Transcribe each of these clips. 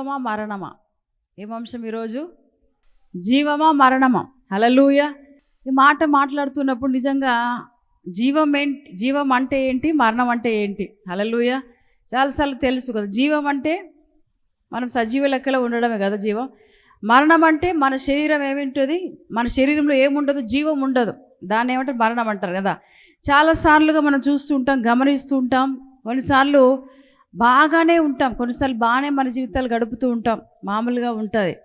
జీవమా మరణమా? ఏ అంశం ఈరోజు? జీవమా మరణమా? హలలుయ ఈ మాట మాట్లాడుతున్నప్పుడు నిజంగా జీవం ఏంటి జీవం అంటే ఏంటి? మరణం అంటే ఏంటి? హలలుయ చాలాసార్లు తెలుసు కదా జీవం అంటే మనం సజీవ లెక్కలో ఉండడమే కదా జీవం. మరణం అంటే మన శరీరం ఏమింటుంది? మన శరీరంలో ఏముండదు? జీవం ఉండదు. దాన్ని ఏమంటారు? మరణం అంటారు కదా. చాలాసార్లుగా మనం చూస్తూ ఉంటాం గమనిస్తూ ఉంటాం. కొన్నిసార్లు బాగానే ఉంటాం. కొన్నిసార్లు బాగానే మన జీవితాలు గడుపుతూ ఉంటాం. మామూలుగా ఉంటుంది.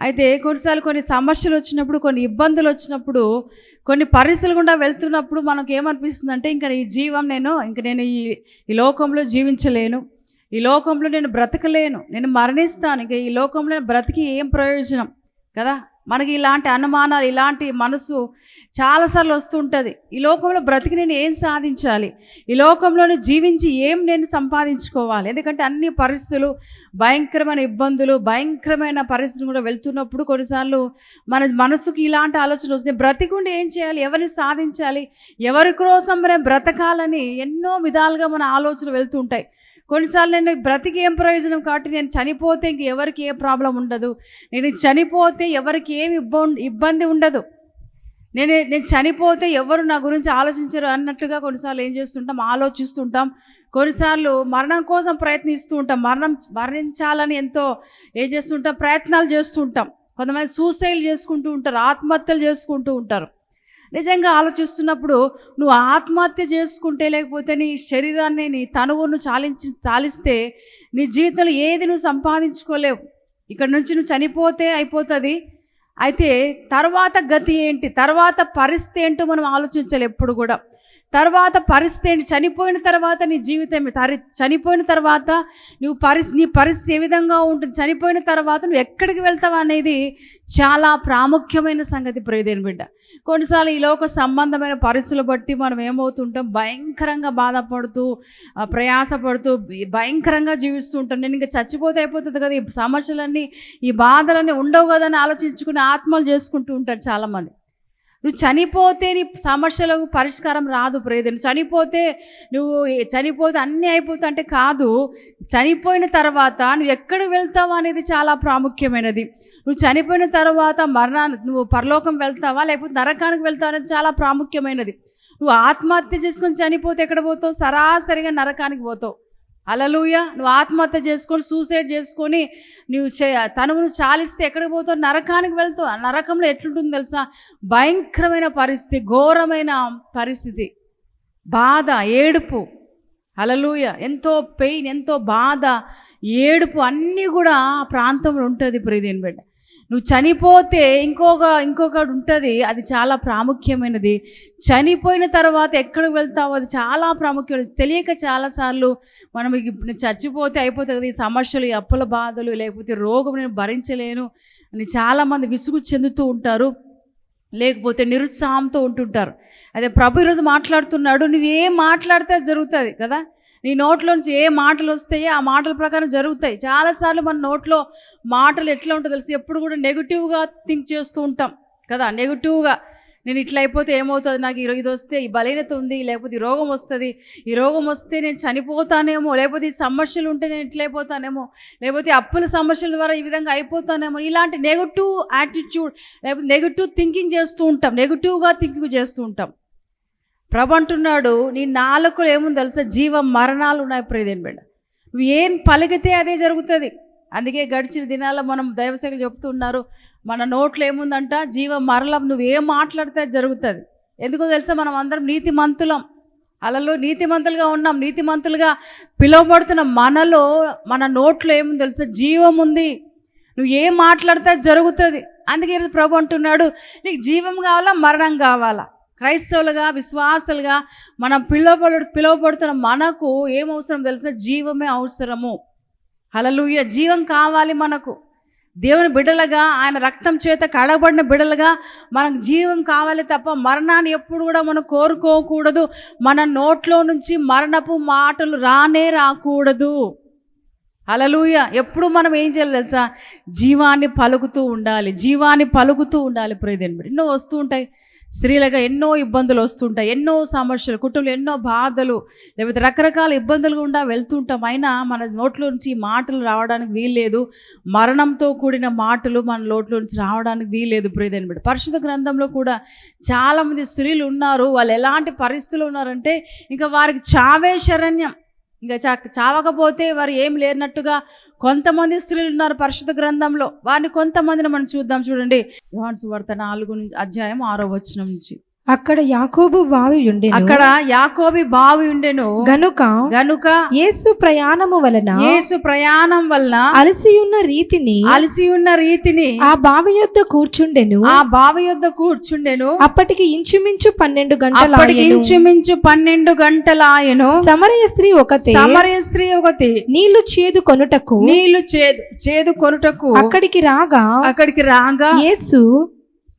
అయితే కొన్నిసార్లు కొన్ని సమస్యలు వచ్చినప్పుడు కొన్ని ఇబ్బందులు వచ్చినప్పుడు కొన్ని పరిస్థితులు గుండా వెళ్తున్నప్పుడు మనకు ఏమనిపిస్తుందంటే ఇంకా ఈ జీవం నేను ఇంక నేను ఈ ఈ లోకంలో జీవించలేను. ఈ లోకంలో నేను బ్రతకలేను. నేను మరణిస్తాను. ఇంకా ఈ లోకంలో నేను బ్రతికి ఏం ప్రయోజనం? కదా? మనకి ఇలాంటి అనుమానాలు ఇలాంటి మనసు చాలాసార్లు వస్తుంటుంది. ఈ లోకంలో బ్రతికి నేను ఏం సాధించాలి? ఈ లోకంలోనే జీవించి ఏం నేను సంపాదించుకోవాలి? ఎందుకంటే అన్ని పరిస్థితులు భయంకరమైన ఇబ్బందులు భయంకరమైన పరిస్థితులు కూడా వెళ్తున్నప్పుడు కొన్నిసార్లు మన మనసుకి ఇలాంటి ఆలోచన వస్తుంది. బ్రతికుండి ఏం చేయాలి? ఎవరిని సాధించాలి? ఎవరి కోసం మనం బ్రతకాలని ఎన్నో విధాలుగా మన ఆలోచనలు వెళ్తుంటాయి. కొన్నిసార్లు నేను బ్రతికి ఏం ప్రయోజనం కాబట్టి నేను చనిపోతే ఇంక ఎవరికి ఏ ప్రాబ్లం ఉండదు. నేను చనిపోతే ఎవరికి ఏం ఇబ్బంది ఇబ్బంది ఉండదు. నేను నేను చనిపోతే ఎవరు నా గురించి ఆలోచించరు అన్నట్టుగా కొన్నిసార్లు ఏం చేస్తుంటాం ఆలోచిస్తుంటాం. కొన్నిసార్లు మరణం కోసం ప్రయత్నిస్తూ ఉంటాం. మరణం మరణించాలని ఎంతో ఏం చేస్తుంటాం ప్రయత్నాలు చేస్తుంటాం. కొంతమంది సూసైడ్ చేసుకుంటూ ఉంటారు ఆత్మహత్యలు చేసుకుంటూ ఉంటారు. నిజంగా ఆలోచిస్తున్నప్పుడు నువ్వు ఆత్మహత్య చేసుకుంటే లేకపోతే నీ శరీరాన్ని నీ తనువును చాలించి చాలిస్తే నీ జీవితంలో ఏది నువ్వు సంపాదించుకోలేవు. ఇక్కడ నుంచి నువ్వు చనిపోతే అయిపోతుంది. అయితే తర్వాత గతి ఏంటి? తర్వాత పరిస్థితి ఏంటో మనం ఆలోచించాలి ఎప్పుడు కూడా. తర్వాత పరిస్థితి ఏంటి? చనిపోయిన తర్వాత నీ జీవితం తరి చనిపోయిన తర్వాత నువ్వు పరిస్థితి నీ పరిస్థితి ఏ విధంగా ఉంటుంది? చనిపోయిన తర్వాత నువ్వు ఎక్కడికి వెళ్తావు అనేది చాలా ప్రాముఖ్యమైన సంగతి ప్రియదేని బిడ్డ. కొన్నిసార్లు ఈ లోక సంబంధమైన పరిస్థితులు బట్టి మనం ఏమవుతుంటాం? భయంకరంగా బాధపడుతూ ప్రయాసపడుతూ భయంకరంగా జీవిస్తూ ఉంటాం. నేను ఇంకా చచ్చిపోతే అయిపోతుంది కదా? ఈ సమస్యలన్నీ ఈ బాధలన్నీ ఉండవు కదా? అని ఆలోచించుకుని ఆత్మలు చేసుకుంటూ ఉంటారు చాలామంది. నువ్వు చనిపోతే నీ సమస్యలకు పరిష్కారం రాదు ప్రేదని చనిపోతే నువ్వు చనిపోతే అన్నీ అయిపోతా అంటే కాదు. చనిపోయిన తర్వాత నువ్వు ఎక్కడికి వెళ్తావా అనేది చాలా ప్రాముఖ్యమైనది. నువ్వు చనిపోయిన తర్వాత మరణాన్ని నువ్వు పరలోకం వెళ్తావా లేకపోతే నరకానికి వెళ్తావా అనేది చాలా ప్రాముఖ్యమైనది. నువ్వు ఆత్మహత్య చేసుకొని చనిపోతే ఎక్కడ పోతావు? సరాసరిగా నరకానికి పోతావు. అలలుయ నువ్వు ఆత్మహత్య చేసుకొని సూసైడ్ చేసుకొని నువ్వు తనువును చాలిస్తే ఎక్కడికి పోతావు? నరకానికి వెళ్తావు. ఆ నరకంలో ఎట్లుంటుంది తెలుసా? భయంకరమైన పరిస్థితి ఘోరమైన పరిస్థితి. బాధ ఏడుపు. అలలుయ ఎంతో పెయిన్ ఎంతో బాధ ఏడుపు అన్నీ కూడా ఆ ప్రాంతంలో ఉంటుంది ప్రీతిని బిడ్డ. నువ్వు చనిపోతే ఇంకొక ఇంకొకటి ఉంటుంది అది చాలా ప్రాముఖ్యమైనది. చనిపోయిన తర్వాత ఎక్కడికి వెళ్తావో అది చాలా ప్రాముఖ్యమైనది తెలియక చాలాసార్లు మనం ఇప్పుడు చచ్చిపోతే అయిపోతుంది కదా ఈ సమస్యలు ఈ అప్పుల బాధలు లేకపోతే రోగం నేను భరించలేను అని చాలామంది విసుగు చెందుతూ ఉంటారు. లేకపోతే నిరుత్సాహంతో ఉంటుంటారు. అదే ప్రభు ఈరోజు మాట్లాడుతున్నాడు నువ్వు ఏం మాట్లాడితే అది జరుగుతుంది కదా? నీ నోట్లోంచి ఏ మాటలు వస్తాయో ఆ మాటల ప్రకారం జరుగుతాయి. చాలాసార్లు మన నోట్లో మాటలు ఎట్లా ఉంటుందో తెలిసి? ఎప్పుడు కూడా నెగిటివ్గా థింక్ చేస్తూ ఉంటాం కదా? నెగిటివ్గా నేను ఇట్లా అయిపోతే ఏమవుతుంది? నాకు ఈ ఇది వస్తే ఈ బలహీనత ఉంది లేకపోతే ఈ రోగం వస్తుంది. ఈ రోగం వస్తే నేను చనిపోతానేమో లేకపోతే ఈ సమస్యలు ఉంటే నేను ఇట్లా అయిపోతానేమో లేకపోతే అప్పుల సమస్యల ద్వారా ఈ విధంగా అయిపోతానేమో ఇలాంటి నెగటివ్ యాటిట్యూడ్ లేకపోతే నెగటివ్ థింకింగ్ చేస్తూ ఉంటాం. నెగటివ్గా థింకింగ్ చేస్తూ ఉంటాం. ప్రభు అంటున్నాడు నీ నాలుకలు ఏముంది తెలుసా? జీవ మరణాలు ఉన్నాయి ప్రియదేని బిడ్డ. నువ్వు ఏం పలికితే అదే జరుగుతుంది. అందుకే గడిచిన దినాల్లో మనం దైవసేకలు చెప్తున్నారు మన నోట్లో ఏముందంట? జీవ మరణం నువ్వు ఏం మాట్లాడితే జరుగుతుంది. ఎందుకో తెలుసా? మనం అందరం నీతిమంతులం. అలలో నీతిమంతులుగా ఉన్నాం నీతిమంతులుగా పిలువబడుతున్న మనలో మన నోట్లో ఏముంది తెలుసా? జీవం ఉంది. నువ్వు ఏం మాట్లాడితే జరుగుతుంది. అందుకే ప్రభు అంటున్నాడు నీకు జీవం కావాలా? మరణం కావాలా? క్రైస్తవులుగా విశ్వాసులుగా మనం పిలువబడు పిలువబడుతున్న మనకు ఏం అవసరం తెలుసా? జీవమే అవసరము. హలలుయ జీవం కావాలి మనకు. దేవుని బిడ్డలుగా ఆయన రక్తం చేత కడగబడిన బిడ్డలుగా మనకు జీవం కావాలి తప్ప మరణాన్ని ఎప్పుడు కూడా మనం కోరుకోకూడదు. మన నోట్లో నుంచి మరణపు మాటలు రానే రాకూడదు. అలలుయ ఎప్పుడు మనం ఏం చేయాలి తెలుసా? జీవాన్ని పలుకుతూ ఉండాలి. జీవాన్ని పలుకుతూ ఉండాలి ప్రియదేని బిడ్డ. ఎన్నో వస్తూ ఉంటాయి. స్త్రీలుగా ఎన్నో ఇబ్బందులు వస్తుంటాయి. ఎన్నో సమస్యలు కుటుంబంలో ఎన్నో బాధలు. లేకపోతే రకరకాల ఇబ్బందులు గుండా వెళ్తుంటాం అయినా మన నోట్లో నుంచి మాటలు రావడానికి వీల్లేదు. మరణంతో కూడిన మాటలు మన నోట్లో నుంచి రావడానికి వీల్లేదు ప్రియదేని బిడ్డ. పరిశుద్ధ గ్రంథంలో కూడా చాలామంది స్త్రీలు ఉన్నారు. వాళ్ళు ఎలాంటి పరిస్థితులు ఉన్నారంటే ఇంకా వారికి చావే శరణ్యం. ఇంకా చా చావకపోతే వారు ఏం లేనట్టుగా కొంతమంది స్త్రీలు ఉన్నారు పరిశుద్ధ గ్రంథంలో. వారిని కొంతమందిని మనం చూద్దాం చూడండి. యోహాను సువార్త నాలుగు అధ్యాయం ఆరో వచ్చిన నుంచి. అక్కడ యాకోబు వావి ఉండెను. అక్కడ యాకోబి బావి ఉండెను. గనుక గనుక యేసు ప్రయాణము వలన యేసు ప్రయాణం వల్ల అలసి ఉన్న రీతిని అలసి ఉన్న రీతిని ఆ బావి యొద్ద కూర్చుండెను. ఆ బావి యొద్ద కూర్చుండెను. అప్పటికి ఇంచుమించు పన్నెండు గంటల ఇంచుమించు పన్నెండు గంటలాయను. సమరయ స్త్రీ ఒకతే సమరయ స్త్రీ ఒకటి నీళ్ళు చేదు కొనుటకు నీళ్ళు చేదు చేదు కొనుటకు అక్కడికి రాగా అక్కడికి రాగా యేసు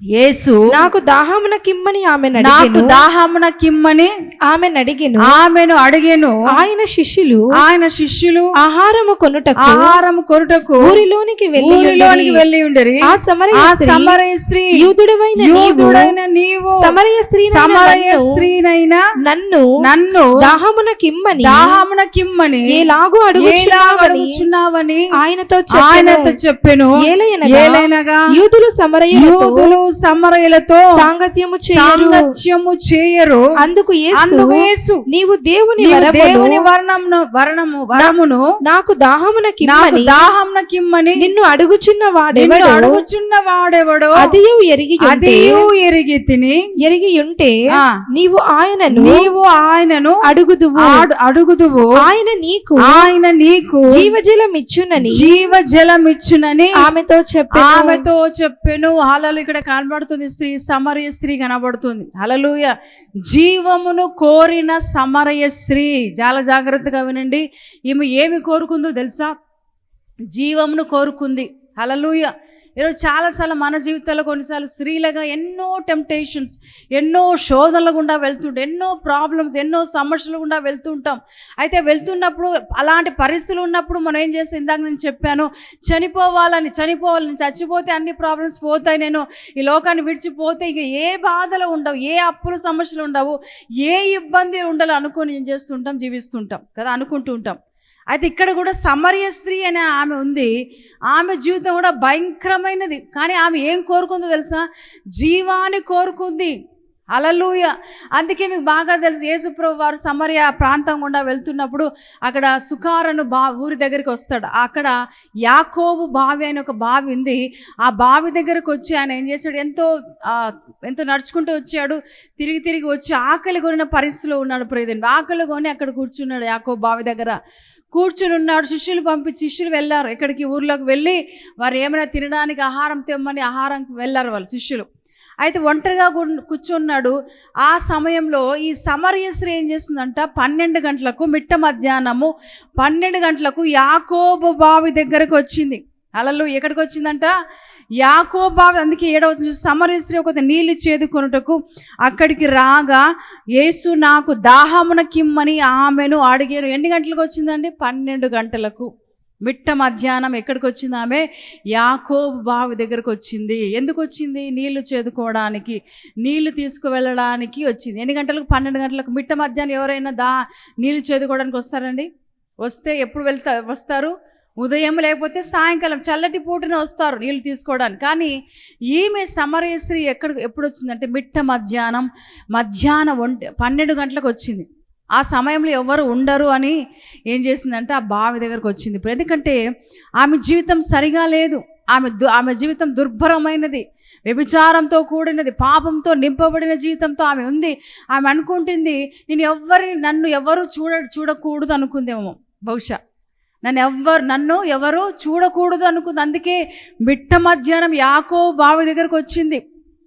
యేసు నాకు దాహమున కిమ్మని ఆమె నాకు దాహమున కిమ్మని ఆమె అడిగెను. ఆమెను అడిగెను. ఆయన శిష్యులు ఆయన శిష్యులు ఆహారము కొనుటకు ఆహారం కొరుటకు ఊరిలోనికి వెళ్ళి ఊరిలోనికి వెళ్ళి ఉండరి. ఆ సమరయ ఆ సమరయ స్త్రీ యూదుడవైన యూదుడైన నీవు సమరయ స్త్రీ సమరయ స్త్రీనైనా నన్ను నన్ను దాహమున కిమ్మని దాహమున కిమ్మని ఏలాగు ఎలా అడుగుచున్నావని ఆయనతో ఆయనతో చెప్పెను. ఏలైనగా యూదులు సమరయులతో యూదులు సమరయులతో సాంగత్యము చేయరు. సాంగత్యము చేయరు. అందుకు యేసు నీవు దేవుని దేవుని వర్ణమును వరణము వరమును నాకు దాహమున కిమ్మని దాహంన కిమ్మని నిన్ను అడుగుచున్న వాడెవడు అడుగుచున్న వాడెవడో అదియు ఎరిగి అదియు ఎరిగి తిని ఎరిగి ఉంటే నీవు ఆయనను నీవు ఆయనను అడుగుదువు. అడుగుదువు. ఆయన నీకు ఆయన నీకు జీవజలం ఇచ్చునని జీవ జలమిచ్చునని ఆమెతో చెప్పెను. ఆమెతో చెప్పెను. హలలు ఇక్కడ కనబడుతుంది. స్త్రీ సమరయ స్త్రీ కనబడుతుంది. అలలుయ జీవమును కోరిన సమరయ స్త్రీ. చాలా జాగ్రత్తగా వినండి. ఈమె ఏమి కోరుకుందో తెలుసా? జీవమును కోరుకుంది. హలలుయ ఈరోజు చాలాసార్లు మన జీవితాల్లో కొన్నిసార్లు స్త్రీలుగా ఎన్నో టెంప్టేషన్స్ ఎన్నో శోధనల గుండా వెళ్తుంటాం ఎన్నో ప్రాబ్లమ్స్ ఎన్నో సమస్యల గుండా వెళ్తుంటాం. అయితే వెళ్తున్నప్పుడు అలాంటి పరిస్థితులు ఉన్నప్పుడు మనం ఏం చేస్తాం? ఇందాక నేను చెప్పాను చనిపోవాలని చనిపోవాలని చచ్చిపోతే అన్ని ప్రాబ్లమ్స్ పోతాయి నేను. ఈ లోకాన్ని విడిచిపోతే ఇక ఏ బాధలు ఉండవు ఏ అప్పుల సమస్యలు ఉండవు ఏ ఇబ్బంది ఉండాలి అనుకొని ఏం చేస్తుంటాం? జీవిస్తుంటాం కదా అనుకుంటూ ఉంటాం. అయితే ఇక్కడ కూడా సమర్య స్త్రీ అనే ఆమె ఉంది. ఆమె జీవితం కూడా భయంకరమైనది. కానీ ఆమె ఏం కోరుకుందో తెలుసా? జీవాన్ని కోరుకుంది. అలలుయ అందుకే మీకు బాగా తెలుసు యేసుప్రభు వారు సమర్య ప్రాంతం గుండా వెళ్తున్నప్పుడు అక్కడ సుకారను బా ఊరి దగ్గరికి వస్తాడు. అక్కడ యాకోబు బావి అని ఒక బావి ఉంది. ఆ బావి దగ్గరకు వచ్చి ఆయన ఏం చేశాడు? ఎంతో ఎంతో నడుచుకుంటూ వచ్చాడు. తిరిగి తిరిగి వచ్చి ఆకలి కొనిన పరిస్థితిలో ఉన్నాడు. ప్రియదండి ఆకలి కొని అక్కడ కూర్చున్నాడు యాకోబు బావి దగ్గర. కూర్చుని ఉన్నాడు శిష్యులు పంపించి శిష్యులు వెళ్ళారు. ఎక్కడికి? ఊర్లోకి వెళ్ళి వారు ఏమైనా తినడానికి ఆహారం తెమ్మని ఆహారంకి వెళ్ళారు వాళ్ళు శిష్యులు. అయితే ఒంటరిగా కూర్చున్నాడు. ఆ సమయంలో ఈ సమరయశ్రీ ఏం చేస్తుందంట? పన్నెండు గంటలకు మిట్ట మధ్యాహ్నము పన్నెండు గంటలకు యాకోబు బావి దగ్గరకు వచ్చింది. అలలు ఎక్కడికి వచ్చిందంట? యాకో బావి అందుకే ఏడవ సమరశ్రీ ఒక నీళ్ళు చేదుకొనుటకు అక్కడికి రాగా యేసు నాకు దాహమున కిమ్మని ఆమెను అడిగాను ఎన్ని గంటలకు వచ్చిందండి? పన్నెండు గంటలకు. మిట్ట మధ్యాహ్నం ఎక్కడికి వచ్చింది ఆమె? యాకోబు బావి దగ్గరకు వచ్చింది. ఎందుకు వచ్చింది? నీళ్ళు చేదుకోవడానికి నీళ్ళు తీసుకువెళ్ళడానికి వచ్చింది. ఎన్ని గంటలకు? పన్నెండు గంటలకు. మిట్ట మధ్యాహ్నం ఎవరైనా దా నీళ్ళు చేదుకోవడానికి వస్తారండి? వస్తే ఎప్పుడు వెళ్తా వస్తారు? ఉదయం లేకపోతే సాయంకాలం చల్లటి పూటనే వస్తారు నీళ్ళు తీసుకోవడానికి. కానీ ఈమె సమరయశ్రీ ఎక్కడ ఎప్పుడు వచ్చిందంటే మిట్ట మధ్యాహ్నం మధ్యాహ్నం ఒంటి పన్నెండు గంటలకు వచ్చింది. ఆ సమయంలో ఎవరు ఉండరు అని ఏం చేసిందంటే ఆ బావి దగ్గరకు వచ్చింది. ఇప్పుడు ఎందుకంటే ఆమె జీవితం సరిగా లేదు. ఆమె దు ఆమె జీవితం దుర్భరమైనది. వ్యభిచారంతో కూడినది పాపంతో నింపబడిన జీవితంతో ఆమె ఉంది. ఆమె అనుకుంటుంది నేను ఎవరిని నన్ను ఎవరు చూడ చూడకూడదు అనుకుందేమో బహుశా. నన్ను ఎవ్వరు నన్ను ఎవరు చూడకూడదు అనుకుంది. అందుకే మిట్ట మధ్యాహ్నం యాకో బావి దగ్గరకు వచ్చింది.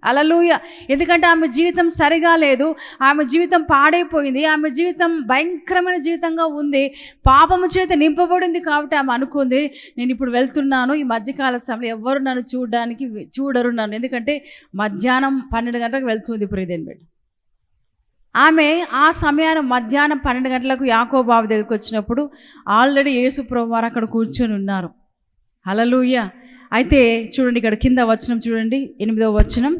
అలలుయ ఎందుకంటే ఆమె జీవితం సరిగా లేదు ఆమె జీవితం పాడైపోయింది ఆమె జీవితం భయంకరమైన జీవితంగా ఉంది పాపము చేత నింపబడింది కాబట్టి ఆమె అనుకుంది నేను ఇప్పుడు వెళ్తున్నాను ఈ మధ్యకాల సమయంలో ఎవరు నన్ను చూడడానికి చూడరు నన్ను. ఎందుకంటే మధ్యాహ్నం పన్నెండు గంటలకు వెళ్తుంది ప్రియదేని బిడ్డ. ఆమె ఆ సమయాన్ని మధ్యాహ్నం పన్నెండు గంటలకు యాకోబాబు దగ్గరికి వచ్చినప్పుడు ఆల్రెడీ యేసు వారు అక్కడ కూర్చొని ఉన్నారు. హలలుయ అయితే చూడండి ఇక్కడ కింద వచనం చూడండి ఎనిమిదవ వచనం.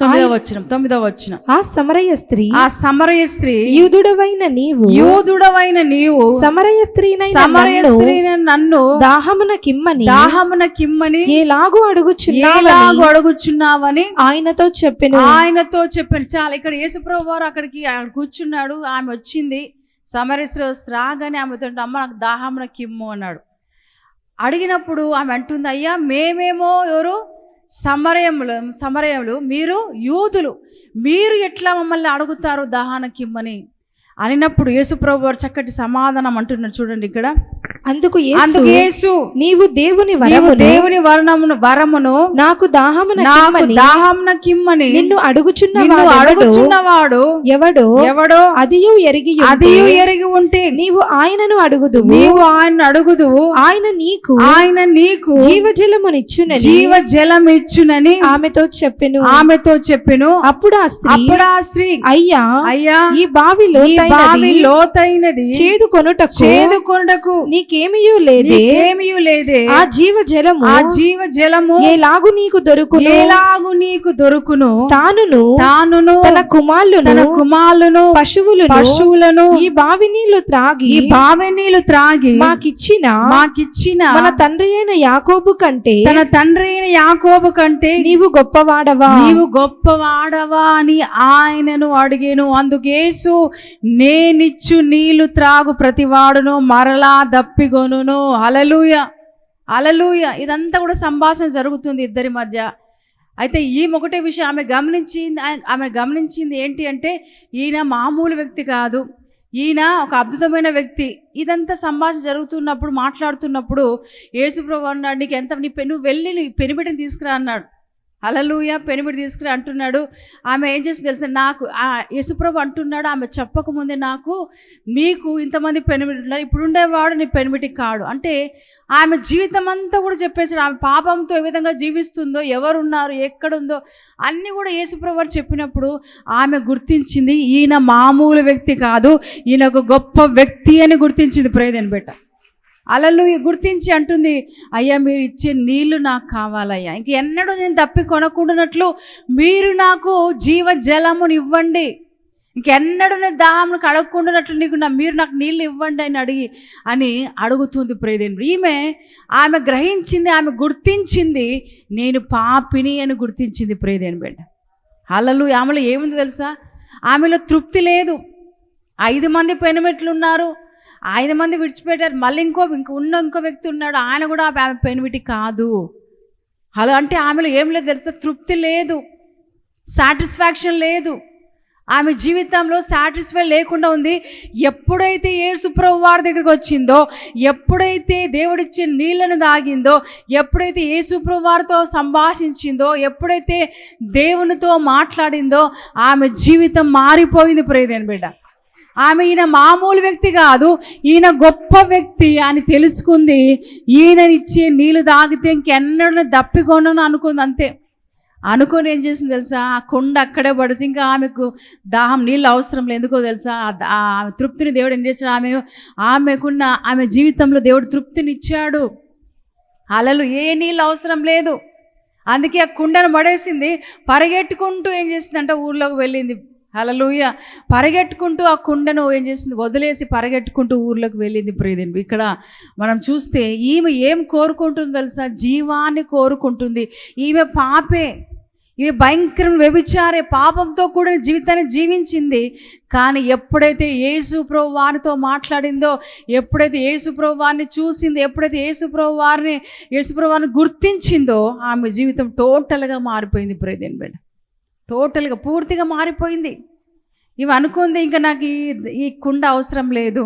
తొమ్మిదవ వచనం తొమ్మిదవ వచనం. ఆ సమరయ స్త్రీ ఆ సమరయ స్త్రీ యూదుడవైన నీవు యూదుడవైన నీవు సమరయ స్త్రీనైన సమరయ స్త్రీని నన్ను దాహమున కిమ్మని దాహమున కిమ్మని ఎలాగూ అడుగుచున్నావని ఆయనతో చెప్పెను. ఆయనతో చెప్పాను. చాలా ఇక్కడ యేసుప్రభు వారు అక్కడికి ఆయన కూర్చున్నాడు ఆమె వచ్చింది. సమరేశ్వర రాగానే ఆమెతో అమ్మ నాకు దాహమున కిమ్ము అన్నాడు. అడిగినప్పుడు ఆమె అంటుంది అయ్యా మేమేమో ఎవరు సమరయములు సమరయములు మీరు యూదులు. మీరు ఎట్లా మమ్మల్ని అడుగుతారు దహానకిమ్మని? అనినప్పుడు యేసుప్రభు వారు చక్కటి సమాధానం అంటున్నారు చూడండి ఇక్కడ. అందుకు అందుకు యేసు నీవు దేవుని నీవు వరమును దేవుని వర్ణమును వరమును నాకు దాహమున నాకు దాహమున కిమ్మని నిన్ను అడుగుచున్న అడుగుచున్నవాడు ఎవడో? ఎవడో? అదియు ఎరిగి ఉంటే అది ఎరిగి ఉంటే నీవు ఆయనను అడుగుదువు. నీవు ఆయన అడుగుదువు. ఆయన నీకు ఆయన నీకు జీవజలమునిచ్చునని జీవ జలం ఇచ్చునని ఆమెతో చెప్పెను. ఆమెతో చెప్పెను. అప్పుడు ఆ స్త్రీ అప్పుడు ఆ స్త్రీ అయ్యా అయ్యా ఈ బావి ఈ బావి లోతైనది. లోతైనది. చేదు కొనుటకు చేదు కొండకు నీకేమియూ లేదే. ఏమీ లేదే. ఆ జీవ జలము ఆ జీవ జలము ఏలాగు నీకు దొరుకును? ఎలాగు నీకు దొరుకును? తానును తానును తన కుమారులను తన కుమారులను పశువులను పశువులను ఈ బావి నీళ్ళు త్రాగి ఈ బావి నీళ్ళు త్రాగి మాకిచ్చిన మాకిచ్చిన మన తండ్రి అయిన యాకోబు కంటే తన తండ్రి అయిన యాకోబు కంటే నీవు గొప్పవాడవా? నీవు గొప్పవాడవా అని ఆయనను అడిగేను. అందుకేసు నేనిచ్చు నీళ్ళు త్రాగు ప్రతివాడును మరలా దప్పిగొనును. అలలుయ అలలుయ ఇదంతా కూడా సంభాషణ జరుగుతుంది ఇద్దరి మధ్య. అయితే ఈ ఒకటే విషయం ఆమె గమనించింది ఆమె గమనించింది ఏంటి అంటే ఈయన మామూలు వ్యక్తి కాదు. ఈయన ఒక అద్భుతమైన వ్యక్తి. ఇదంతా సంభాషణ జరుగుతున్నప్పుడు మాట్లాడుతున్నప్పుడు యేసుప్రభు అన్నాడు నీకు ఎంత నీ పెను వెళ్ళి నీ పెనిబిటిని తీసుకురా అన్నాడు. అలలుయ పెనిమిడి తీసుకుని అంటున్నాడు. ఆమె ఏం చేసి తెలుసా? నాకు ఆ యేసుప్రభు అంటున్నాడు ఆమె చెప్పకముందే నాకు నీకు ఇంతమంది పెనిమిటి ఉన్నారు ఇప్పుడు ఉండేవాడు నీ పెనిమిటి కాడు. అంటే ఆమె జీవితం అంతా కూడా చెప్పేసాడు ఆమె పాపంతో ఏ విధంగా జీవిస్తుందో ఎవరున్నారు ఎక్కడుందో అన్నీ కూడా యేసుప్రభు వారు చెప్పినప్పుడు ఆమె గుర్తించింది. ఈయన మామూలు వ్యక్తి కాదు ఈయన ఒక గొప్ప వ్యక్తి అని గుర్తించింది ప్రేదని బెట్ట అలలు గుర్తించి అంటుంది అయ్యా మీరు ఇచ్చే నీళ్ళు నాకు కావాలయ్యా. ఇంక ఎన్నడూ నేను తప్పి కొనకుండానట్లు మీరు నాకు జీవ జలమును ఇవ్వండి. ఇంకెన్నడూ నేను దాహమును కడగకుండానట్లు నీకు నా మీరు నాకు నీళ్ళు ఇవ్వండి అని అడిగి అని అడుగుతుంది ప్రేదేంద్రుడు ఈమె ఆమె గ్రహించింది ఆమె గుర్తించింది నేను పాపిని అని గుర్తించింది ప్రేదేని బిడ్డ. అలలు ఆమెలో ఏముంది తెలుసా? ఆమెలో తృప్తి లేదు. ఐదు మంది పెనుమెట్లు ఉన్నారు ఐదు మంది విడిచిపెట్టారు. మళ్ళీ ఇంకో ఇంకో ఉన్న ఇంకో వ్యక్తి ఉన్నాడు. ఆయన కూడా ఆమె పెనివిటి కాదు. అలా అంటే ఆమెలో ఏం లేదు తెలుసా? తృప్తి లేదు. సాటిస్ఫాక్షన్ లేదు. ఆమె జీవితంలో సాటిస్ఫై లేకుండా ఉంది. ఎప్పుడైతే ఏ వారి దగ్గరికి వచ్చిందో ఎప్పుడైతే దేవుడిచ్చే నీళ్ళను తాగిందో ఎప్పుడైతే ఏ వారితో సంభాషించిందో ఎప్పుడైతే దేవునితో మాట్లాడిందో ఆమె జీవితం మారిపోయింది ప్రేదేని బిడ్డ. ఆమె ఈయన మామూలు వ్యక్తి కాదు ఈయన గొప్ప వ్యక్తి అని తెలుసుకుంది. ఈయననిచ్చే నీళ్ళు తాగితే ఇంకెన్నడని దప్పికొనను అనుకుంది అంతే. అనుకొని ఏం చేసింది తెలుసా? ఆ కొండ అక్కడే పడిసి ఇంకా ఆమెకు దాహం నీళ్ళు అవసరం లేదు. ఎందుకో తెలుసా? ఆమె తృప్తిని దేవుడు ఏం చేశాడు? ఆమె ఆమెకున్న ఆమె జీవితంలో దేవుడు తృప్తిని ఇచ్చాడు. అలలు ఏ నీళ్ళు అవసరం లేదు. అందుకే ఆ కుండను పడేసింది. పరిగెట్టుకుంటూ ఏం చేసిందంటే? ఊర్లోకి వెళ్ళింది. హలలుయ పరిగెట్టుకుంటూ ఆ కుండను ఏం చేసింది? వదిలేసి పరిగెట్టుకుంటూ ఊర్లోకి వెళ్ళింది ప్రియదండి ఇక్కడ మనం చూస్తే ఈమె ఏం కోరుకుంటుంది తెలుసా? జీవాన్ని కోరుకుంటుంది. ఈమె పాపే. ఈమె భయంకరం వ్యభిచారే. పాపంతో కూడిన జీవితాన్ని జీవించింది. కానీ ఎప్పుడైతే యేసుప్రభు వారితో మాట్లాడిందో ఎప్పుడైతే యేసుప్రభు వారిని చూసిందో ఎప్పుడైతే యేసుప్రభు వారిని యేసుప్రభు వారిని గుర్తించిందో ఆమె జీవితం టోటల్గా మారిపోయింది ప్రియదేని బిడ్డ. టోటల్గా పూర్తిగా మారిపోయింది. ఇవి అనుకుంది ఇంకా నాకు ఈ ఈ కుండ అవసరం లేదు.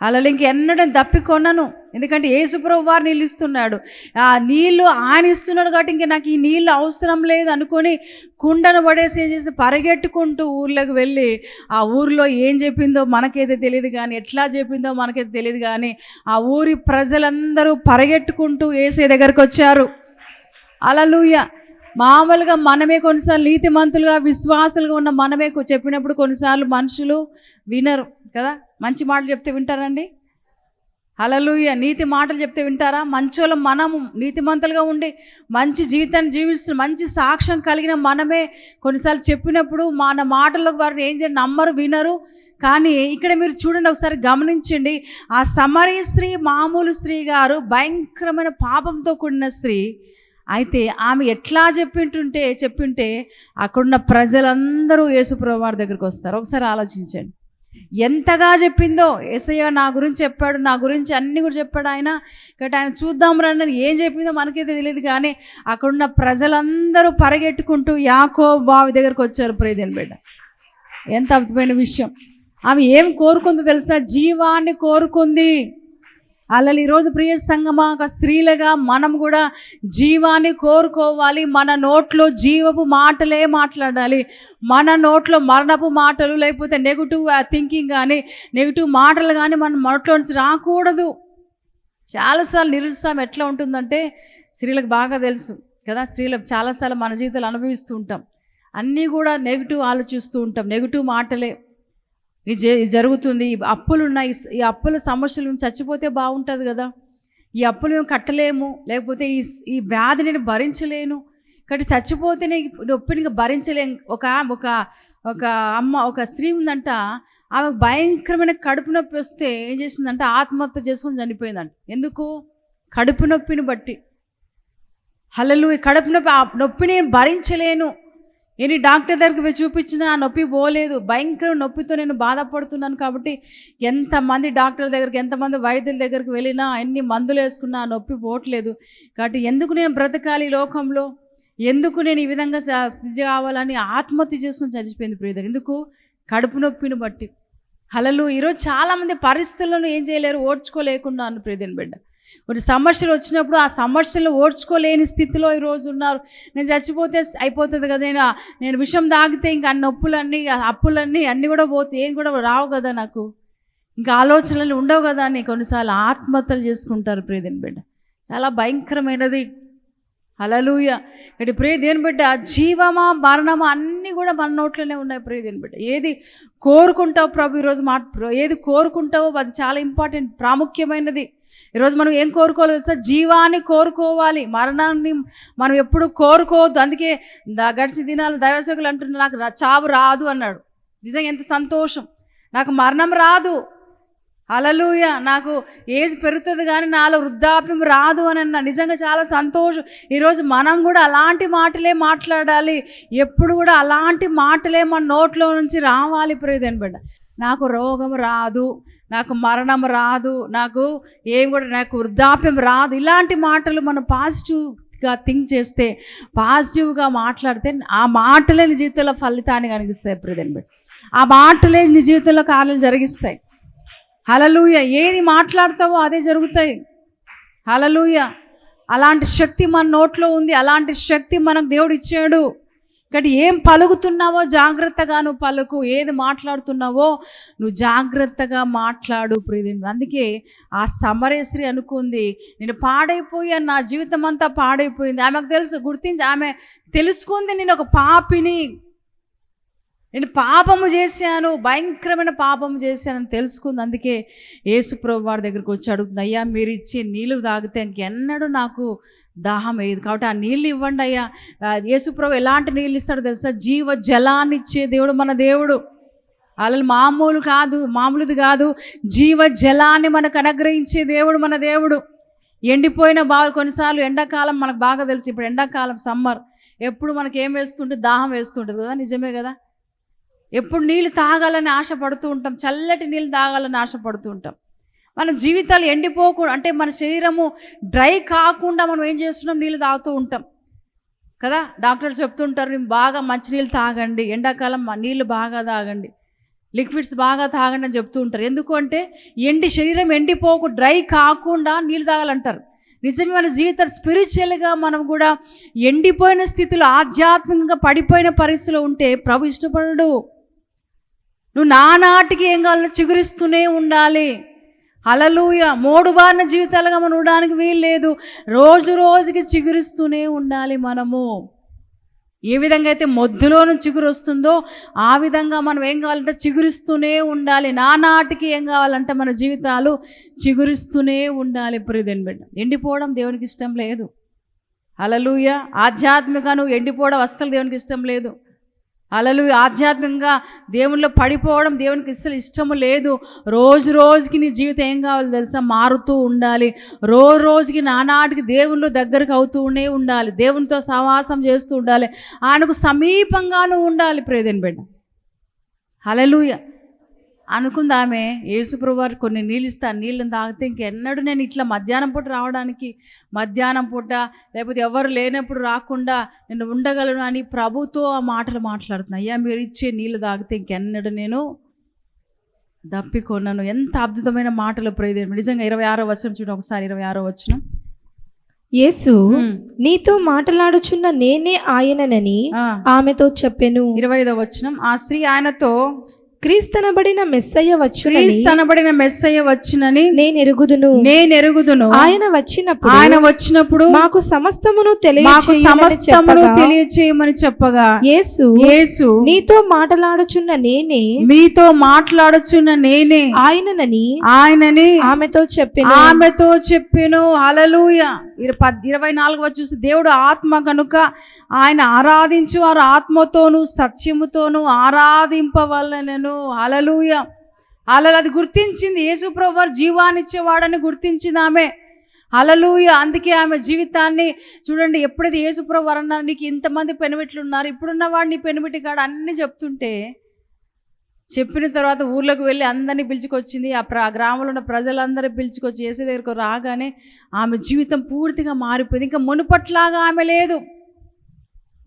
అలా ఇంక ఎన్నడూ దప్పికొనను ఎందుకంటే యేసుప్రభు వారు నీళ్ళు ఇస్తున్నాడు. ఆ నీళ్ళు ఆయన ఇస్తున్నాడు కాబట్టి ఇంక నాకు ఈ నీళ్ళు అవసరం లేదు అనుకొని కుండను పడేసి చేసి పరిగెట్టుకుంటూ ఊర్లోకి వెళ్ళి ఆ ఊరిలో ఏం చెప్పిందో మనకైతే తెలియదు కానీ ఎట్లా చెప్పిందో మనకైతే తెలియదు కానీ ఆ ఊరి ప్రజలందరూ పరిగెట్టుకుంటూ ఏసే దగ్గరకు వచ్చారు. అలలుయ మామూలుగా మనమే కొన్నిసార్లు నీతిమంతులుగా విశ్వాసులుగా ఉన్న మనమే చెప్పినప్పుడు కొన్నిసార్లు మనుషులు వినరు కదా? మంచి మాటలు చెప్తే వింటారండి? హలలుయ నీతి మాటలు చెప్తే వింటారా? మంచోళ్ళం మనము నీతిమంతులుగా ఉండి మంచి జీవితాన్ని జీవిస్తున్న మంచి సాక్ష్యం కలిగిన మనమే కొన్నిసార్లు చెప్పినప్పుడు మన మాటలకు వారిని ఏం చేయడం నమ్మరు వినరు. కానీ ఇక్కడ మీరు చూడండి ఒకసారి గమనించండి. ఆ సమరీ స్త్రీ మామూలు స్త్రీ గారు భయంకరమైన పాపంతో కూడిన స్త్రీ అయితే ఆమె ఎట్లా చెప్పింటుంటే చెప్పింటే అక్కడున్న ప్రజలందరూ యేసుప్రభు వారి దగ్గరికి వస్తారు. ఒకసారి ఆలోచించండి. ఎంతగా చెప్పిందో ఏసయ్య నా గురించి చెప్పాడు నా గురించి అన్ని కూడా చెప్పాడు ఆయన. కాబట్టి ఆయన చూద్దాం రండి ఏం చెప్పిందో మనకైతే తెలియదు కానీ అక్కడున్న ప్రజలందరూ పరిగెట్టుకుంటూ యాకో బావి దగ్గరకు వచ్చారు. ప్రేదేని బిడ్డ ఎంత అద్భుతమైన విషయం. ఆమె ఏం కోరుకుందో తెలుసా? జీవాన్ని కోరుకుంది. అలా ఈరోజు ప్రియ సంగమా ఒక స్త్రీలుగా మనం కూడా జీవాన్ని కోరుకోవాలి. మన నోట్లో జీవపు మాటలే మాట్లాడాలి. మన నోట్లో మరణపు మాటలు లేకపోతే నెగిటివ్ థింకింగ్ కానీ నెగిటివ్ మాటలు కానీ మన నోట్లో నుంచి రాకూడదు. చాలాసార్లు నిరుత్సాహం ఎట్లా ఉంటుందంటే స్త్రీలకు బాగా తెలుసు కదా స్త్రీలకు చాలాసార్లు మన జీవితాలు అనుభవిస్తూ ఉంటాం. అన్నీ కూడా నెగిటివ్ ఆలోచిస్తూ ఉంటాం. నెగిటివ్ మాటలే. ఇది జ- జరుగుతుంది. అప్పులు ఉన్నాయి ఈ అప్పుల సమస్యలు చచ్చిపోతే బాగుంటుంది కదా. ఈ అప్పులు మేము కట్టలేము. లేకపోతే ఈ ఈ వ్యాధి నేను భరించలేను. కాబట్టి చచ్చిపోతేనే నొప్పిని భరించలేం. ఒక ఒక ఒక అమ్మ ఒక స్త్రీ ఉందంట. ఆమె భయంకరమైన కడుపు నొప్పి వస్తే ఏం చేసిందంటే? ఆత్మహత్య చేసుకొని చనిపోయిందంట. ఎందుకు? కడుపు నొప్పిని బట్టి. హలలు కడుపు నొప్పి ఆ నొప్పిని భరించలేను. నేను డాక్టర్ దగ్గరికి చూపించినా ఆ నొప్పి పోలేదు. భయంకర నొప్పితో నేను బాధపడుతున్నాను కాబట్టి ఎంతమంది డాక్టర్ దగ్గరికి ఎంతమంది వైద్యుల దగ్గరికి వెళ్ళినా ఎన్ని మందులు వేసుకున్నా ఆ నొప్పి పోవట్లేదు. కాబట్టి ఎందుకు నేను బ్రతకాలి లోకంలో? ఎందుకు నేను ఈ విధంగా సిద్ధి కావాలని ఆత్మహత్య చేసుకుని చచ్చిపోయింది ప్రియదర్ ఎందుకు? కడుపు నొప్పిని బట్టి. హలలు ఈరోజు చాలామంది పరిస్థితులను ఏం చేయలేరు ఓడ్చుకోలేకున్నాను ప్రియదని బిడ్డ. కొన్ని సమస్యలు వచ్చినప్పుడు ఆ సమస్యలు ఓడ్చుకోలేని స్థితిలో ఈరోజు ఉన్నారు. నేను చచ్చిపోతే అయిపోతుంది కదా నేను నేను విషం తాగితే ఇంకా అన్ని నొప్పులన్నీ అప్పులన్నీ అన్నీ కూడా పోతే ఏం కూడా రావు కదా నాకు. ఇంకా ఆలోచనలు ఉండవు కదా అని కొన్నిసార్లు ఆత్మహత్యలు చేసుకుంటారు ప్రియదని బిడ్డ. చాలా భయంకరమైనది హలలుయ ఇటు ప్రియ దేని బిడ్డ జీవమా మరణమా అన్నీ కూడా మన నోట్లోనే ఉన్నాయి ప్రియ దేని బిడ్డ. ఏది కోరుకుంటావు ప్రభు ఈరోజు మాట ఏది కోరుకుంటావో అది చాలా ఇంపార్టెంట్ ప్రాముఖ్యమైనది. ఈరోజు మనం ఏం కోరుకోవాలి తెలుసా? జీవాన్ని కోరుకోవాలి. మరణాన్ని మనం ఎప్పుడు కోరుకోవద్దు. అందుకే గడిచి దినాలు దైవసేకులు అంటున్నారు నాకు చావు రాదు అన్నాడు. నిజంగా ఎంత సంతోషం. నాకు మరణం రాదు. అలలుయ నాకు ఏజ్ పెరుగుతుంది కానీ నాలో వృద్ధాప్యం రాదు అని అన్న. నిజంగా చాలా సంతోషం. ఈరోజు మనం కూడా అలాంటి మాటలే మాట్లాడాలి. ఎప్పుడు కూడా అలాంటి మాటలే మన నోట్లో నుంచి రావాలి ప్రియదని బిడ్డ. నాకు రోగం రాదు నాకు మరణం రాదు నాకు ఏం కూడా నాకు వృద్ధాప్యం రాదు. ఇలాంటి మాటలు మనం పాజిటివ్గా థింక్ చేస్తే పాజిటివ్గా మాట్లాడితే ఆ మాటలే నీ జీవితంలో ఫలితాన్ని కలిగిస్తాయి ప్రియదని బిడ్డ. ఆ మాటలే నీ జీవితంలో కార్యాలు జరిగిస్తాయి. హలలుయ ఏది మాట్లాడతావో అదే జరుగుతాయి. హలలుయ అలాంటి శక్తి మన నోట్లో ఉంది. అలాంటి శక్తి మనకు దేవుడు ఇచ్చాడు. కాబట్టి ఏం పలుకుతున్నావో జాగ్రత్తగా నువ్వు పలుకు. ఏది మాట్లాడుతున్నావో నువ్వు జాగ్రత్తగా మాట్లాడు ప్రియది అందుకే ఆ సమరేశ్వరి అనుకుంది నేను పాడైపోయాను నా జీవితం అంతా పాడైపోయింది. ఆమెకు తెలుసు గుర్తించి ఆమె తెలుసుకుంది నేను ఒక పాపిని. నేను పాపము చేశాను భయంకరమైన పాపము చేశానని తెలుసుకుంది. అందుకే యేసుప్రభు వారి దగ్గరికి వచ్చి అడుగుతుంది అయ్యా మీరు ఇచ్చే నీళ్ళు తాగితే ఇంకెన్నడూ నాకు దాహం వేయదు. కాబట్టి ఆ నీళ్ళు ఇవ్వండి అయ్యా. యేసుప్రభు ఎలాంటి నీళ్ళు ఇస్తాడో తెలుసా? జీవ జలాన్ని ఇచ్చే దేవుడు మన దేవుడు. అలా మామూలు కాదు మామూలుది కాదు. జీవ జలాన్ని మనకు అనుగ్రహించే దేవుడు మన దేవుడు. ఎండిపోయిన బావులు కొన్నిసార్లు ఎండాకాలం మనకు బాగా తెలుసు. ఇప్పుడు ఎండాకాలం సమ్మర్. ఎప్పుడు మనకి ఏం వేస్తుంటే దాహం వేస్తుంటుంది కదా నిజమే కదా? ఎప్పుడు నీళ్ళు తాగాలని ఆశపడుతూ ఉంటాం చల్లటి నీళ్ళు తాగాలని ఆశపడుతూ ఉంటాం మన జీవితాలు ఎండిపోకుండా అంటే మన శరీరము డ్రై కాకుండా మనం ఏం చేస్తున్నాం? నీళ్ళు తాగుతూ ఉంటాం. కదా? డాక్టర్స్ చెప్తుంటారు "మీరు బాగా మంచినీళ్ళు తాగండి ఎండాకాలం నీళ్ళు బాగా తాగండి లిక్విడ్స్ బాగా తాగండి అని చెప్తూ ఉంటారు. ఎందుకంటే ఎండి శరీరం ఎండిపోకు డ్రై కాకుండా నీళ్ళు తాగాలంటారు. నిజమే మన జీవితం స్పిరిచువల్గా మనం కూడా ఎండిపోయిన స్థితిలో ఆధ్యాత్మికంగా పడిపోయిన పరిస్థితిలో ఉంటే ప్రభు ఇష్టపడడు. నువ్వు నానాటికి ఏం కావాలో చిగురిస్తూనే ఉండాలి. అలలుయ మోడుబారిన జీవితాలుగా మనం ఉండడానికి వీలు లేదు రోజు రోజుకి చిగురిస్తూనే ఉండాలి మనము. ఏ విధంగా అయితే మొద్దులోనూ చిగురు వస్తుందో ఆ విధంగా మనం ఏం కావాలంటే చిగురిస్తూనే ఉండాలి. నానాటికి ఏం కావాలంటే మన జీవితాలు చిగురిస్తూనే ఉండాలి. ప్రియదేని బిడ్డ ఎండిపోవడం దేవునికి ఇష్టం లేదు. అలలుయ ఆధ్యాత్మిక నువ్వు ఎండిపోవడం అస్సలు దేవునికి ఇష్టం లేదు. అలలు ఆధ్యాత్మికంగా దేవునిలో పడిపోవడం దేవునికి ఇష్టం ఇష్టము లేదు. రోజు రోజుకి నీ జీవితం ఏం కావాలి తెలుసా? మారుతూ ఉండాలి. రోజు రోజుకి నానాటికి దేవుళ్ళు దగ్గరకు అవుతూనే ఉండాలి. దేవునితో సహవాసం చేస్తూ ఉండాలి. ఆయనకు సమీపంగానూ ఉండాలి ప్రేదన్ బిడ్డ అలలుయ అనుకుంది ఆమె యేసుప్రభువారు కొన్ని నీళ్ళు ఇస్తా నీళ్ళని తాగితే ఇంకెన్నడూ నేను ఇట్లా మధ్యాహ్నం పూట రావడానికి మధ్యాహ్నం పూట లేకపోతే ఎవరు లేనప్పుడు రాకుండా నేను ఉండగలను అని ప్రభుతో ఆ మాటలు మాట్లాడుతున్నా. అయ్యా మీరు ఇచ్చే నీళ్ళు తాగితే ఇంకెన్నడూ నేను దప్పికొన్నాను ఎంత అద్భుతమైన మాటలు ప్రేదేవి. నిజంగా ఇరవై ఆరో వచ్చిన చూడండి ఒకసారి ఇరవై ఆరో వచ్చిన యేసు నీతో మాట్లాడుచున్న నేనే ఆయననని ఆమెతో చెప్పెను. ఇరవై ఐదో వచ్చిన ఆ స్త్రీ ఆయనతో క్రీస్తనబడిన మెస్సయ్య వచ్చునని క్రీస్తనబడిన మెస్సయ్య వచ్చినని నేను ఎరుగుదును. నేను ఎరుగుదును. ఆయన వచ్చినప్పుడు ఆయన వచ్చినప్పుడు మాకు సమస్తమును మాకు తెలియచేయనని సమస్తమును చెప్పగా తెలియచేయమని చెప్పగా యేసు యేసు నీతో మాట్లాడుచున్న నేనే మీతో మాట్లాడుచున్న నేనే ఆయననని ఆయనని ఆమెతో చెప్పెను. ఆమెతో చెప్పెను. హలలుయ ఇరవై నాలుగవ చూసి దేవుడు ఆత్మ కనుక ఆయన ఆరాధించు వారు ఆత్మతోను సత్యముతోను ఆరాధింపవలనను స్తోత్రములు అలలుయ అలలు అది గుర్తించింది. యేసుప్రభు వారు జీవాన్నిచ్చేవాడని గుర్తించింది ఆమె. అలలుయ అందుకే ఆమె జీవితాన్ని చూడండి ఎప్పుడైతే యేసుప్రభు వారు అన్నారు నీకు ఇంతమంది పెనుమిట్లు ఉన్నారు ఇప్పుడున్న వాడు నీ కాడ అన్నీ చెప్తుంటే చెప్పిన తర్వాత ఊర్లోకి వెళ్ళి అందరినీ పిలుచుకొచ్చింది. ఆ ప్ర గ్రామంలో ఉన్న ప్రజలందరినీ పిలుచుకొచ్చి ఏసీ దగ్గరకు రాగానే ఆమె జీవితం పూర్తిగా మారిపోయింది. ఇంకా మునుపట్లాగా ఆమె లేదు.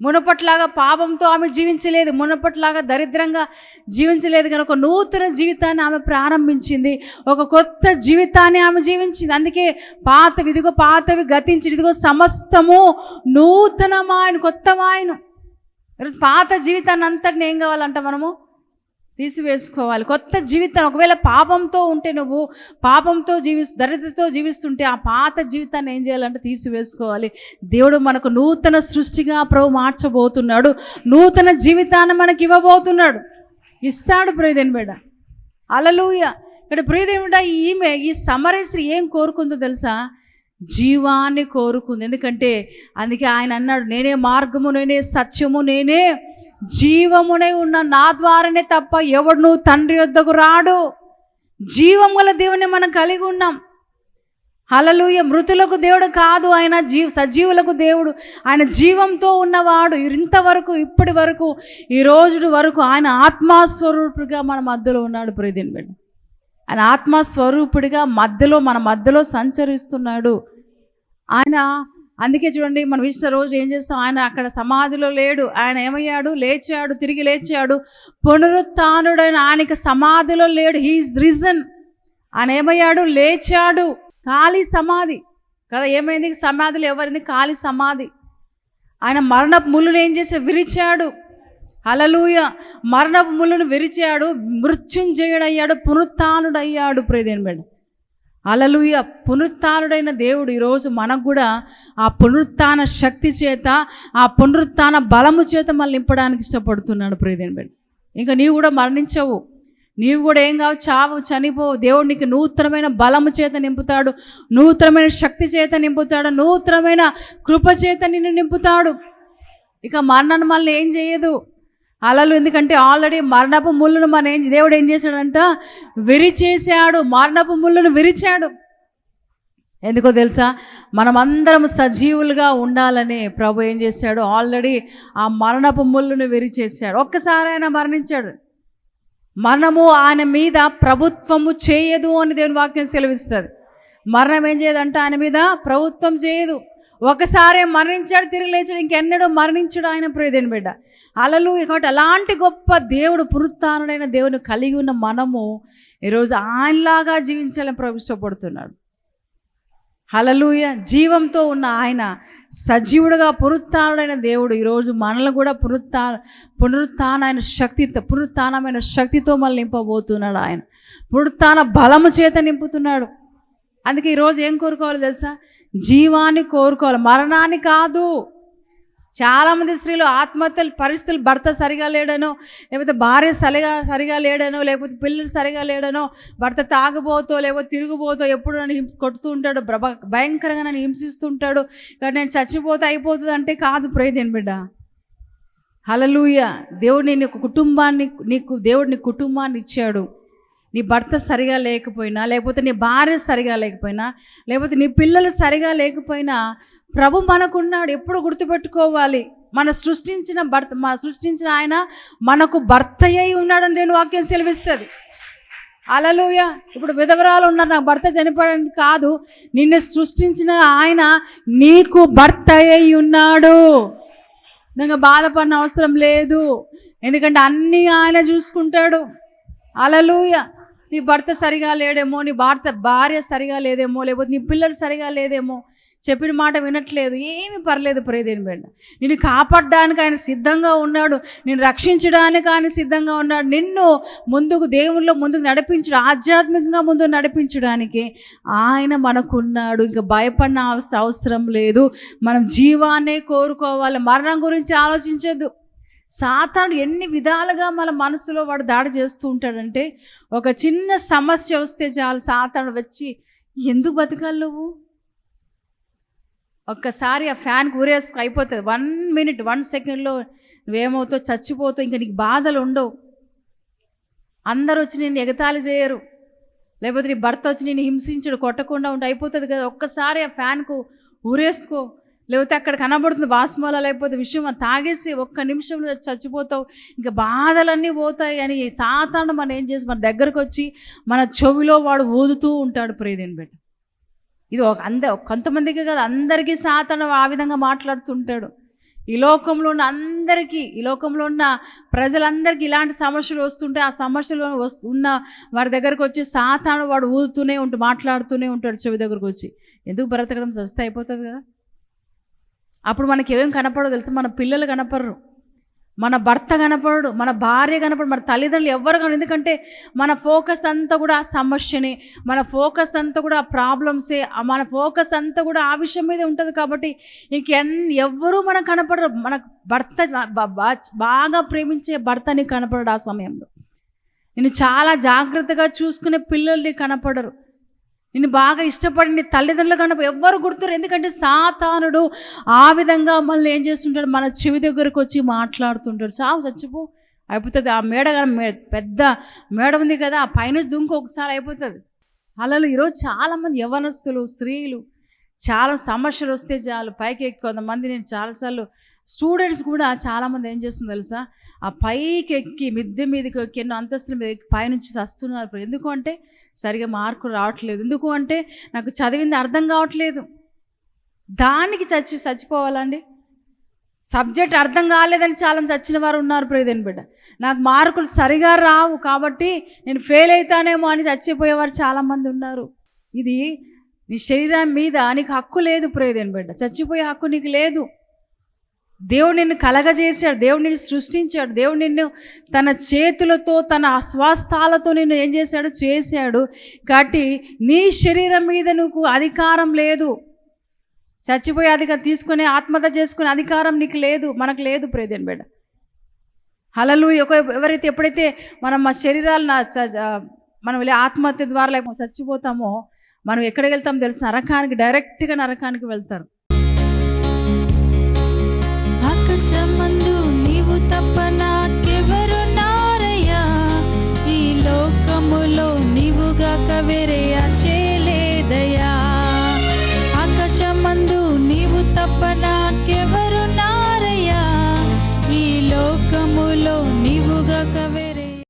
మునపట్లాగా పాపంతో ఆమె జీవించలేదు మునపట్లాగా దరిద్రంగా జీవించలేదు కనుక ఒక నూతన జీవితాన్ని ఆమె ప్రారంభించింది. ఒక కొత్త జీవితాన్ని ఆమె జీవించింది. అందుకే పాతవి ఇదిగో పాతవి గతించి ఇదిగో సమస్తము నూతనమాయను కొత్తమాయను. ఈరోజు పాత జీవితాన్ని అంతటిని ఏం కావాలంట మనము? తీసివేసుకోవాలి. కొత్త జీవితం ఒకవేళ పాపంతో ఉంటే నువ్వు పాపంతో జీవిస్తూ దరిద్రతో జీవిస్తుంటే ఆ పాత జీవితాన్ని ఏం చేయాలంటే తీసివేసుకోవాలి. దేవుడు మనకు నూతన సృష్టిగా ప్రభు మార్చబోతున్నాడు. నూతన జీవితాన్ని మనకి ఇవ్వబోతున్నాడు. ఇస్తాడు ప్రియదేని బిడ్డ. అలలుయ ఇక్కడ ప్రియదేని బిడ్డ ఈమె ఈ సమరశ్రీ ఏం కోరుకుందో తెలుసా? జీవాన్ని కోరుకుంది. ఎందుకంటే అందుకే ఆయన అన్నాడు నేనే మార్గము నేనే సత్యము నేనే జీవమునే ఉన్న నా ద్వారానే తప్ప ఎవడు తండ్రి వద్దకు రాడు. జీవం గల దేవుని మనం కలిగి ఉన్నాం. అలలుయ మృతులకు దేవుడు కాదు. ఆయన జీవ సజీవులకు దేవుడు. ఆయన జీవంతో ఉన్నవాడు ఇంతవరకు ఇప్పటి వరకు ఈ రోజు వరకు ఆయన ఆత్మస్వరూపుడిగా మన మధ్యలో ఉన్నాడు. ప్రియదిన్ బిడ్డ ఆయన ఆత్మస్వరూపుడిగా మధ్యలో మన మధ్యలో సంచరిస్తున్నాడు. ఆయన అందుకే చూడండి మనం ఇచ్చిన రోజు ఏం చేస్తాం? ఆయన అక్కడ సమాధిలో లేడు. ఆయన ఏమయ్యాడు? లేచాడు తిరిగి లేచాడు. పునరుత్డైన ఆయనకి సమాధిలో లేడు. హీఈస్ రిజన్ ఆయన ఏమయ్యాడు? లేచాడు. ఖాళీ సమాధి. కదా ఏమైంది? సమాధిలో ఎవరింది? ఖాళీ సమాధి. ఆయన మరణపు ముళ్ళును ఏం చేసి విరిచాడు. అలలూయ మరణపు ముళ్ళును విరిచాడు. మృత్యుంజయుడయ్యాడు. పునరుత్డయ్యాడు ప్రేదేని మేడం అలలుయ పునరుత్డైన దేవుడు ఈరోజు మనకు కూడా ఆ పునరుత్న శక్తి చేత ఆ పునరుత్న బలము చేత మళ్ళీ నింపడానికి ఇష్టపడుతున్నాడు ప్రియదేని బిడ్డ. ఇంకా నీవు కూడా మరణించవు. నీవు కూడా ఏం కావు చావు చనిపోవు. దేవుడు నీకు నూతనమైన బలము చేత నింపుతాడు. నూతనమైన శక్తి చేత నింపుతాడు. నూతనమైన కృప చేత నిన్ను నింపుతాడు. ఇక మరణను మళ్ళీ ఏం చేయదు. అలలు ఎందుకంటే ఆల్రెడీ మరణపు ముళ్ళును మన ఏం దేవుడు ఏం చేశాడంట? విరిచేశాడు. మరణపు ముళ్ళును విరిచాడు. ఎందుకో తెలుసా? మనమందరం సజీవులుగా ఉండాలని ప్రభు ఏం చేశాడు? ఆల్రెడీ ఆ మరణపు ముళ్ళును విరిచేశాడు. ఒక్కసారి ఆయన మరణించాడు. మరణము ఆయన మీద ప్రభుత్వము చేయదు అని దేవుని వాక్యం సెలవిస్తుంది. మరణం ఏం చేయదంటే? ఆయన మీద ప్రభుత్వం చేయదు. ఒకసారే మరణించాడు తిరిగి లేచాడు ఇంకెన్నడూ మరణించాడు ఆయన ప్రియదేని బిడ్డ. అలలు కాబట్టి అలాంటి గొప్ప దేవుడు పునరుత్డైన దేవుని కలిగి ఉన్న మనము ఈరోజు ఆయనలాగా జీవించాలని ప్రవిష్టపడుతున్నాడు అలలుయ హలలుయ జీవంతో ఉన్న ఆయన సజీవుడుగా పునరుత్డైన దేవుడు ఈరోజు మనల్ని కూడా పునరుత్న పునరుత్నమైన శక్తితో పునరుత్నమైన శక్తితో మళ్ళీ నింపబోతున్నాడు ఆయన. పునరుత్న బలము చేత నింపుతున్నాడు. అందుకే ఈరోజు ఏం కోరుకోవాలి తెలుసా? జీవాన్ని కోరుకోవాలి. మరణాన్ని కాదు. చాలామంది స్త్రీలు ఆత్మహత్యలు పరిస్థితులు భర్త సరిగా లేడనో లేకపోతే భార్య సరిగా సరిగా లేడనో లేకపోతే పిల్లలు సరిగా లేడనో భర్త తాగిపోతో లేకపోతే తిరిగిపోతో ఎప్పుడు నన్ను హిం- కొడుతూ ఉంటాడు. భ- భయంకరంగా నన్ను హింసిస్తుంటాడు కానీ నేను చచ్చిపోతే అయిపోతుంది అంటే కాదు ప్రేదేని బిడ్డ. హలలుయ దేవుడు నీ కుటుంబాన్ని నీకు దేవుడు నీ కుటుంబాన్ని ఇచ్చాడు. నీ భర్త సరిగా లేకపోయినా లేకపోతే నీ భార్య సరిగా లేకపోయినా లేకపోతే నీ పిల్లలు సరిగా లేకపోయినా ప్రభు మనకున్నాడు. ఎప్పుడు గుర్తుపెట్టుకోవాలి? మన సృష్టించిన భర్త మా సృష్టించిన ఆయన మనకు భర్త అయి ఉన్నాడని దేని వాక్యం సెలవిస్తుంది. అలలోయ ఇప్పుడు విధవరాలు ఉన్నారు నాకు భర్త చనిపోవడానికి కాదు. నిన్ను సృష్టించిన ఆయన నీకు భర్త అయి ఉన్నాడు. ఇంకా బాధపడిన అవసరం లేదు. ఎందుకంటే అన్నీ ఆయన చూసుకుంటాడు. అలలుయ నీ భర్త సరిగా లేడేమో నీ భర్త భార్య సరిగా లేదేమో లేకపోతే నీ పిల్లలు సరిగా లేదేమో చెప్పిన మాట వినట్లేదు ఏమి పర్లేదు ప్రేదేని బిడ్డ. నిన్ను కాపాడడానికి ఆయన సిద్ధంగా ఉన్నాడు నిన్ను రక్షించడానికి ఆయన సిద్ధంగా ఉన్నాడు నిన్ను ముందుకు దేవుల్లో ముందుకు నడిపించడం ఆధ్యాత్మికంగా ముందుకు నడిపించడానికి ఆయన మనకున్నాడు. ఇంకా భయపడిన అవసరం లేదు. మనం జీవాన్నే కోరుకోవాలి. మరణం గురించి ఆలోచించద్దు. సాతాను ఎన్ని విధాలుగా మన మనసులో వాడు దాడి చేస్తూ ఉంటాడంటే ఒక చిన్న సమస్య వస్తే చాలు సాతాను వచ్చి ఎందుకు బతకాలి నువ్వు? ఒక్కసారి ఆ ఫ్యాన్కి ఊరేసుకు అయిపోతుంది. వన్ మినిట్ వన్ సెకండ్లో నువ్వేమవుతావు చచ్చిపోతావు ఇంకా నీకు బాధలు ఉండవు. అందరూ వచ్చి నేను ఎగతాళి చేయరు. లేకపోతే నీ భర్త వచ్చి నేను హింసించడు కొట్టకుండా ఉంటే అయిపోతుంది కదా. ఒక్కసారి ఆ ఫ్యాన్కు ఊరేసుకో. లేకపోతే అక్కడ కనబడుతుంది బాస్మోల లేకపోతే విషయం తాగేసి ఒక్క నిమిషంలో చచ్చిపోతావు. ఇంకా బాధలన్నీ పోతాయి అని సాతాను మనం ఏం చేసి మన దగ్గరకు వచ్చి మన చెవిలో వాడు ఊదుతూ ఉంటాడు ప్రేదేని బిడ్డ. ఇది ఒక అంద కొంతమందికి కాదు అందరికీ సాతాను ఆ విధంగా మాట్లాడుతుంటాడు. ఈ లోకంలో ఉన్న అందరికీ ఈ లోకంలో ఉన్న ప్రజలందరికీ ఇలాంటి సమస్యలు వస్తుంటే ఆ సమస్యలు వస్తు ఉన్న వారి దగ్గరకు వచ్చి సాతాను వాడు ఊదుతూనే ఉంటూ మాట్లాడుతూనే ఉంటాడు చెవి దగ్గరకు వచ్చి. ఎందుకు బ్రతకడం సస్త అయిపోతుంది కదా? అప్పుడు మనకి ఏం కనపడదు తెలుసు? మన పిల్లలు కనపడరు. మన భర్త కనపడడు మన భార్య కనపడు మన తల్లిదండ్రులు ఎవరు కనపడరు. ఎందుకంటే మన ఫోకస్ అంతా కూడా ఆ సమస్యనే మన ఫోకస్ అంతా కూడా ఆ ప్రాబ్లమ్సే మన ఫోకస్ అంతా కూడా ఆ విషయం మీదే ఉంటుంది కాబట్టి ఇంక ఎవ్వరూ మనకు కనపడరు. మన భర్త బాగా ప్రేమించే భర్తని కనపడడు ఆ సమయంలో. నేను చాలా జాగ్రత్తగా చూసుకునే పిల్లల్ని కనపడరు. నిన్ను బాగా ఇష్టపడి నీ తల్లిదండ్రులు కనుక ఎవ్వరు గుర్తురు. ఎందుకంటే సాతానుడు ఆ విధంగా మళ్ళీ ఏం చేస్తుంటాడు? మన చెవి దగ్గరకు వచ్చి మాట్లాడుతుంటాడు. చావు చచ్చిపో. అయిపోతుంది. ఆ మేడ పెద్ద మేడ ఉంది కదా ఆ పైన దుంకు ఒకసారి అయిపోతుంది. అలలు ఈరోజు చాలామంది యవనస్తులు స్త్రీలు చాలా సమస్యలు వస్తే చాలు. పైకి ఎక్కి కొంతమంది నేను చాలాసార్లు స్టూడెంట్స్ కూడా చాలామంది ఏం చేస్తుంది తెలుసా? ఆ పైకి ఎక్కి మిద్దె మీదకి ఎక్కి ఎన్నో అంతస్తుల మీద ఎక్కి పైనుంచి వస్తున్నారు ఇప్పుడు ఎందుకు అంటే సరిగా మార్కులు రావట్లేదు. ఎందుకు అంటే నాకు చదివింది అర్థం కావట్లేదు. దానికి చచ్చి చచ్చిపోవాలండి. సబ్జెక్ట్ అర్థం కాలేదని చాలా చచ్చిన వారు ఉన్నారు ప్రియదేని బిడ్డ. నాకు మార్కులు సరిగా రావు కాబట్టి నేను ఫెయిల్ అవుతానేమో అని చచ్చిపోయేవారు చాలామంది ఉన్నారు. ఇది నీ శరీరం మీద నీకు హక్కు లేదు ప్రియదేని బిడ్డ. చచ్చిపోయే హక్కు నీకు లేదు. దేవుడు నిన్ను కలగజేశాడు దేవుడు నిన్ను సృష్టించాడు దేవుడు నిన్ను తన చేతులతో తన అస్వాస్థాలతో నిన్ను ఏం చేశాడు? చేశాడు. కాబట్టి నీ శరీరం మీద నువ్వు అధికారం లేదు. చచ్చిపోయే అధికారం తీసుకునే ఆత్మహత్య చేసుకునే అధికారం నీకు లేదు మనకు లేదు ప్రేదేన్ బిడ్డ. హలలు ఒక ఎవరైతే ఎప్పుడైతే మనం మా శరీరాలు చ- మనం వెళ్ళి ఆత్మహత్య ద్వారా లేకపోతే చచ్చిపోతామో మనం ఎక్కడికి వెళ్తాం తెలుసు? నరకానికి డైరెక్ట్గా నరకానికి వెళ్తారు. నీవు నారయ్యా? ఈ వేరే ఆశే